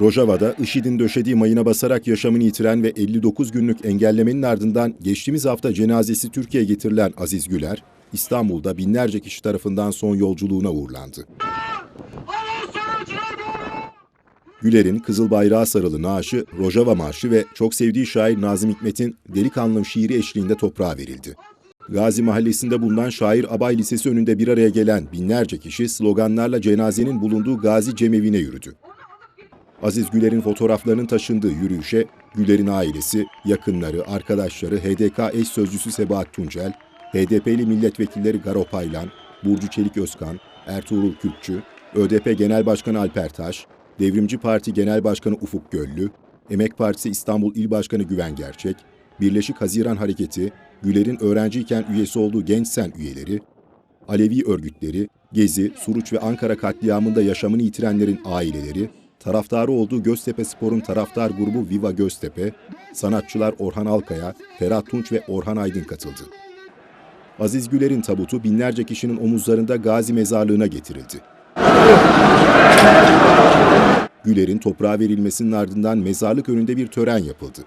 Rojava'da IŞİD'in döşediği mayına basarak yaşamını yitiren ve 59 günlük engellemenin ardından geçtiğimiz hafta cenazesi Türkiye'ye getirilen Aziz Güler, İstanbul'da binlerce kişi tarafından son yolculuğuna uğurlandı. Güler'in Kızıl Bayrağı sarılı naaşı, Rojava Marşı ve çok sevdiği şair Nazım Hikmet'in Delikanlım şiiri eşliğinde toprağa verildi. Gazi Mahallesi'nde bulunan Şair Abay Lisesi önünde bir araya gelen binlerce kişi sloganlarla cenazenin bulunduğu Gazi Cemevi'ne yürüdü. Aziz Güler'in fotoğraflarının taşındığı yürüyüşe Güler'in ailesi, yakınları, arkadaşları, HDK eş sözcüsü Sebahat Tuncel, HDP'li milletvekilleri Garo Paylan, Burcu Çelik Özkan, Ertuğrul Kürkçü, ÖDP Genel Başkanı Alper Taş, Devrimci Parti Genel Başkanı Ufuk Göllü, Emek Partisi İstanbul İl Başkanı Güven Gerçek, Birleşik Haziran Hareketi, Güler'in öğrenciyken üyesi olduğu Genç Sen üyeleri, Alevi örgütleri, Gezi, Suruç ve Ankara katliamında yaşamını yitirenlerin aileleri, taraftarı olduğu Göztepe Spor'un taraftar grubu Viva Göztepe, sanatçılar Orhan Alkaya, Ferhat Tunç ve Orhan Aydın katıldı. Aziz Güler'in tabutu binlerce kişinin omuzlarında Gazi Mezarlığı'na getirildi. Güler'in toprağa verilmesinin ardından mezarlık önünde bir tören yapıldı.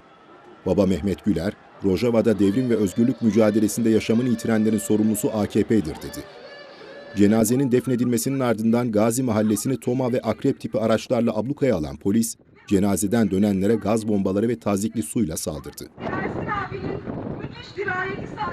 Baba Mehmet Güler, Rojava'da devrim ve özgürlük mücadelesinde yaşamını yitirenlerin sorumlusu AKP'dir dedi. Cenazenin defnedilmesinin ardından Gazi Mahallesi'ni Toma ve Akrep tipi araçlarla ablukaya alan polis, cenazeden dönenlere gaz bombaları ve tazikli suyla saldırdı.